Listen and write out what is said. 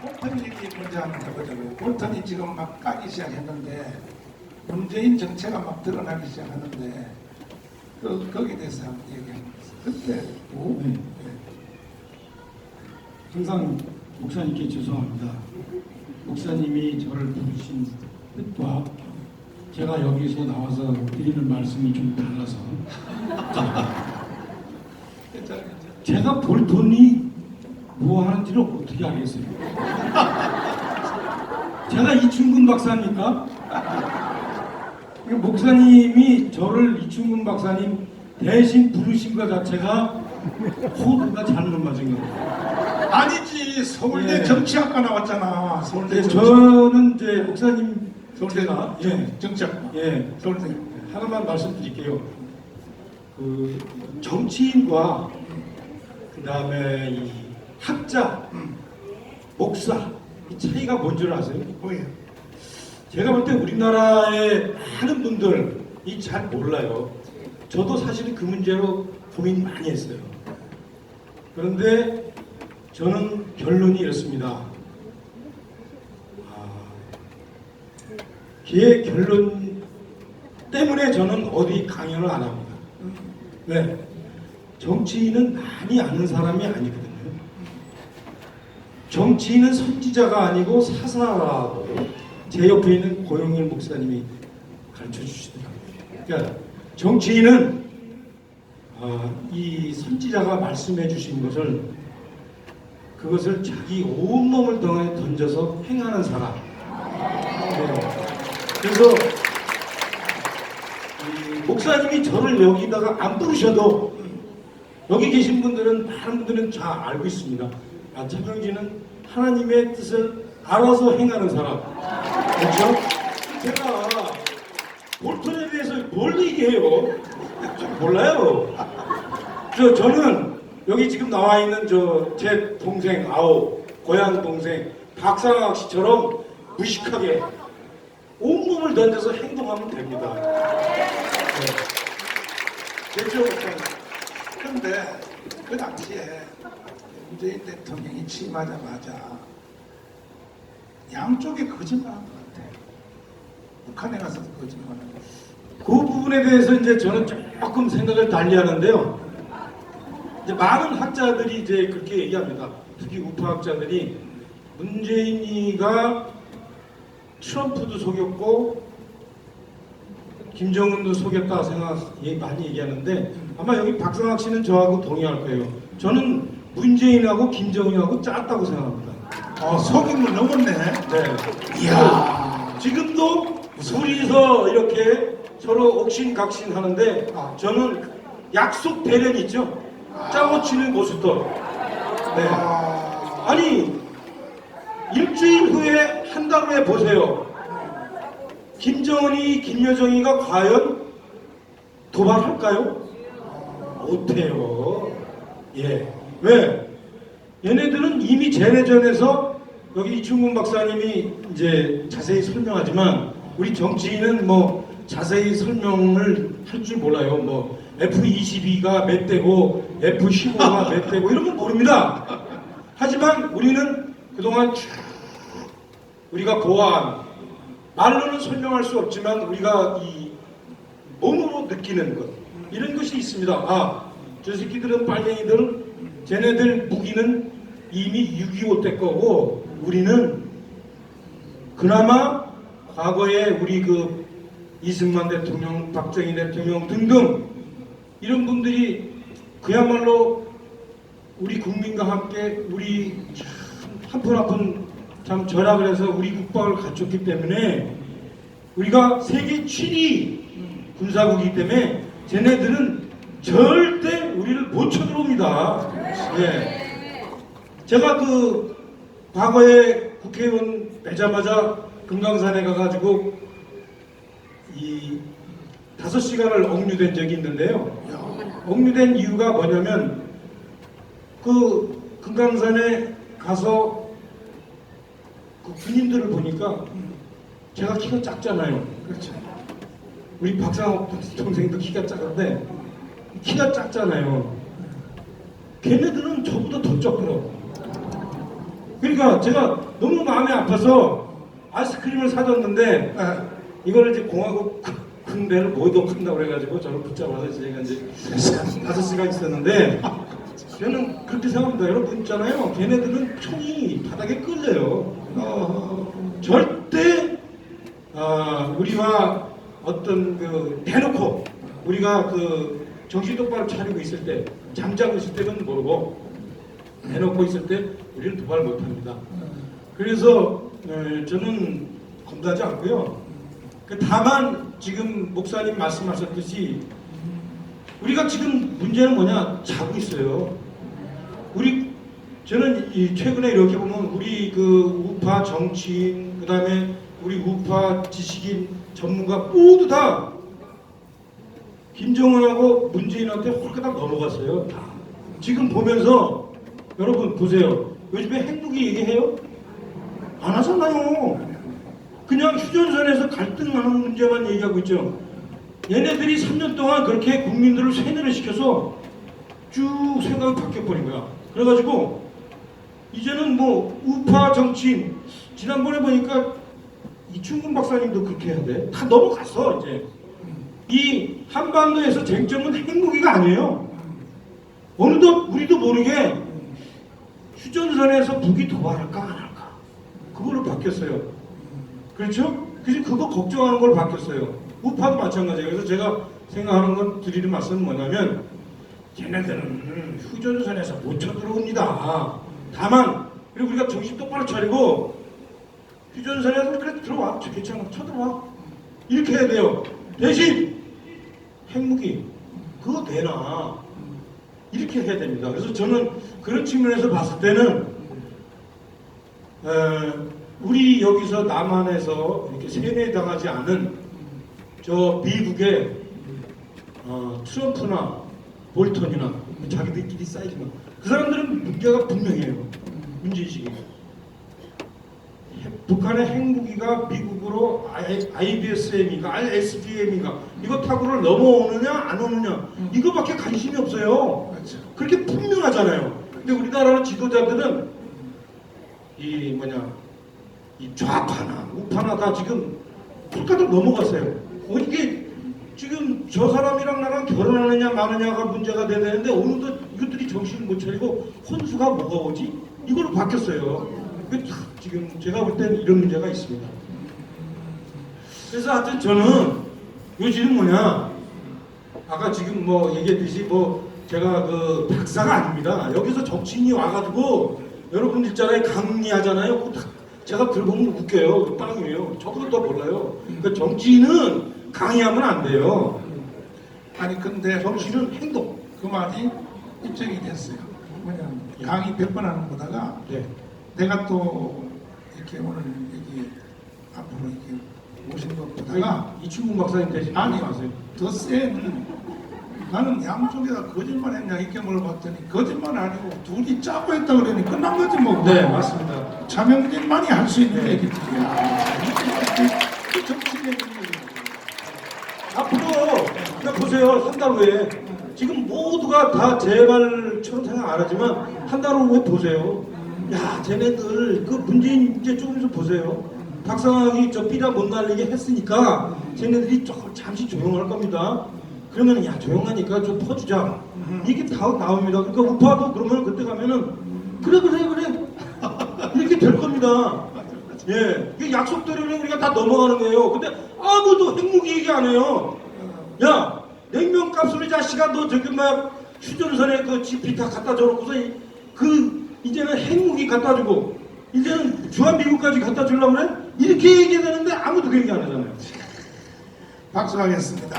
볼턴 얘기 먼저 한번 해보자고요. 볼턴이 지금 막 까기 시작했는데 문재인 정체가 막 드러나기 시작하는데 그 거기에 대해서 한번 얘기합니다. 그때 오, 네. 네. 항상 목사님께 죄송합니다. 목사님이 저를 부르신 뜻과 제가 여기서 나와서 드리는 말씀이 좀 달라서. 제가 볼 돈이 뭐 하는지를 어떻게 알겠어요? 제가 이충근 박사입니까? 목사님이 저를 이충근 박사님 대신 부르신 것 자체가 코드가 잘못 맞은 거예요. 아니지 서울대 예. 정치학과 나왔잖아. 서울대 네, 정치. 저는 이제 목사님 서울대 제가 예, 정치학과. 예, 서울대. 하나만 말씀드릴게요. 그 정치인과 그 다음에 이 학자, 목사 이 차이가 뭔 줄 아세요? 뭐예요? 제가 볼 때 우리나라의 많은 분들 이 잘 몰라요. 저도 사실은 그 문제로 고민 많이 했어요. 그런데 저는 결론이 이렇습니다. 아, 걔 결론 때문에 저는 어디 강연을 안 합니다. 왜? 정치인은 많이 아는 사람이 아니거든요. 정치인은 선지자가 아니고 사사라고 제 옆에 있는 고영일 목사님이 가르쳐 주시더라고요. 그러니까 정치인은 아, 이 선지자가 말씀해 주신 것을 그것을 자기 온몸을 덩에 던져서 행하는 사람. 네. 그래서 이 목사님이 저를 여기다가 안 부르셔도 여기 계신 분들은 많은 분들은 잘 알고 있습니다. 아, 차병진은 하나님의 뜻을 알아서 행하는 사람. 그렇죠? 제가 볼턴에 대해서 뭘 얘기해요? 좀 몰라요. 저 저는 여기 지금 나와 있는 저 제 동생 아오 고향 동생 박상학 씨처럼 무식하게 온몸을 던져서 행동하면 됩니다. 네. 목사님? 그런데 그 당시에 문재인 대통령이 취임하자마자 양쪽에 거짓말한 것 같아요. 북한에 가서도 거짓말하고 그 부분에 대해서 이제 저는 조금 생각을 달리하는데요. 이제 많은 학자들이 이제 그렇게 얘기합니다. 특히 우파 학자들이 문재인이가 트럼프도 속였고 김정은도 속였다 생각 예, 많이 얘기하는데 아마 여기 박상학 씨는 저하고 동의할 거예요. 저는 문재인하고 김정은하고 짰다고 생각합니다. 어, 속임을 넘었네. 네. 이야. 지금도 둘이서 이렇게 서로 옥신각신 하는데 아. 저는 약속 대련 있죠? 짜고 치는 모습도. 네. 아, 아니 일주일 후에 한 달 후에 보세요. 김정은이 김여정이가 과연 도발할까요? 못해요. 예. 왜? 얘네들은 이미 재래전에서 여기 이충근 박사님이 이제 자세히 설명하지만 우리 정치인은 뭐 자세히 설명을 할 줄 몰라요. 뭐 F22가 몇 대고 F15가 몇 대고 이런 건 모릅니다. 하지만 우리는 그동안 쭉 우리가 보아한 말로는 설명할 수 없지만 우리가 이 몸으로 느끼는 것 이런 것이 있습니다. 아, 저 새끼들은 빨갱이들, 쟤네들 무기는 이미 6.25 때 거고 우리는 그나마 과거에 우리 그 이승만 대통령, 박정희 대통령 등등 이런 분들이 그야말로 우리 국민과 함께 우리 참 한푼 한푼 참 절약을 해서 우리 국방을 갖췄기 때문에 우리가 세계 7위 군사국이기 때문에 쟤네들은 절대 우리를 못 쳐들어옵니다. 예. 제가 그 과거에 국회의원 되자마자 금강산에 가가지고 이 다섯 시간을 억류된 적이 있는데요. 억류된 이유가 뭐냐면 그 금강산에 가서 그 군인들을 보니까 제가 키가 작잖아요. 그렇죠. 우리 박상욱 동생도 키가 작은데 키가 작잖아요. 걔네들은 저보다 더 작더라고. 그러니까 제가 너무 마음이 아파서 아이스크림을 사줬는데 예. 이거를 이제 공화국 군대를 모두 큰다고 그래가지고 저를 붙잡아서 제가 이제 다섯 시간 있었는데 저는 그렇게 생각합니다. 여러분 있잖아요. 걔네들은 총이 바닥에 끌려요. 어, 절대 아, 우리와 어떤 그 대놓고 우리가 그 정신 똑바로 차리고 있을 때 잠자고 있을 때는 모르고 대놓고 있을 때 우리는 도발 못합니다. 그래서 에, 저는 겁나지 않고요. 그 다만 지금 목사님 말씀하셨듯이 우리가 지금 문제는 뭐냐 자고 있어요. 우리 저는 이 최근에 이렇게 보면 우리 그 우파 정치인 그다음에 우리 우파 지식인 전문가 모두 다 김정은하고 문재인한테 홀가닥 넘어갔어요. 다. 지금 보면서 여러분 보세요. 요즘에 핵무기 얘기해요? 안 하잖아요. 그냥 휴전선에서 갈등하는 문제만 얘기하고 있죠. 얘네들이 3년 동안 그렇게 국민들을 세뇌를 시켜서 쭉 생각이 바뀌어버린 거야. 그래가지고 이제는 뭐 우파 정치인 지난번에 보니까 이충근 박사님도 그렇게 해야 돼. 다 넘어갔어 이제. 이 한반도에서 쟁점은 핵무기가 아니에요. 어느덧 우리도 모르게 휴전선에서 북이 도발할까 안 할까 그걸로 바뀌었어요. 그렇죠? 그래서 그거 걱정하는 걸로 바뀌었어요. 우파도 마찬가지예요. 그래서 제가 생각하는 건 드리는 말씀은 뭐냐면 걔네들은 휴전선에서 못 쳐들어옵니다. 다만 그리고 우리가 정신 똑바로 차리고 휴전선에서 그래 들어와 괜찮아 쳐들어와 이렇게 해야 돼요. 대신 핵무기 그거 되나 이렇게 해야 됩니다. 그래서 저는 그런 측면에서 봤을 때는 에, 우리 여기서 남한에서 이렇게 세뇌당하지 않은 저 미국의 어, 트럼프나 볼턴이나 자기들끼리 쌓이지만 그 사람들은 문제가 분명해요. 문제의식이. 북한의 핵무기가 미국으로 IBSM인가 ISBM인가 이거 타고를 넘어오느냐 안 오느냐 이거밖에 관심이 없어요. 그렇게 분명하잖아요. 근데 우리나라 지도자들은 이 뭐냐 이 좌파나 우파나 다 지금 홀가닥 넘어갔어요. 어, 이게 지금 저 사람이랑 나랑 결혼하느냐 마느냐가 문제가 되는데 오늘도 이것들이 정신을 못 차리고 혼수가 뭐가 오지? 이걸로 바뀌었어요. 그참 지금 제가 볼 때는 이런 문제가 있습니다. 그래서 하여튼 저는 요즘은 뭐냐 아까 지금 뭐 얘기했듯이 뭐 제가 그 박사가 아닙니다. 여기서 정치인이 와가지고 여러분 있잖아요 강의하잖아요. 제가 들어보면 웃겨요. 빵이에요. 저보다 더 몰라요. 그 정치인은 강의하면 안 돼요. 아니 근데 정치는 행동. 그 말이 입증이 됐어요. 뭐냐 강의 100번 하는 거다가 네. 내가 또 이렇게 오늘 여기 앞으로 이렇게 오신 것 보다가 이충국 박사님 대신 아니 마세요. 더센 나는 양쪽에다 거짓말 했냐 이렇게 물어봤더니 거짓말 아니고 둘이 짜고 했다 그러니 끝난 거지 뭐. 네 맞습니다. 차명진만이 할 수 있는 네. 얘기들이야. 그 정치 얘기는 앞으로 그냥 보세요 한 달 후에 지금 모두가 다 제 말처럼 생각 안 하지만 한 달 후에 보세요 야 쟤네들 그 문재인 이제 조금 좀 보세요. 박상학이 저 삐라 못 날리게 했으니까 쟤네들이 조금 잠시 조용할 겁니다. 그러면 야 조용하니까 좀 퍼주자. 이게 다 나옵니다. 그러니까 우파도 그러면 그때 가면은 그래 그래 그래. 이렇게 될 겁니다. 예, 그 약속대로 우리가 다 넘어가는 거예요. 근데 아무도 핵무기 얘기 안 해요. 야, 냉면 값으로 이 자식아 너 저기 막 휴전선에 그 GP 다 갖다 줘놓고서 이- 그 이제는 핵무기 갖다 주고 이제는 주한 미국까지 갖다 주려고 그래? 이렇게 얘기되는데 아무도 그 얘기 안 하잖아요. 박수하겠습니다.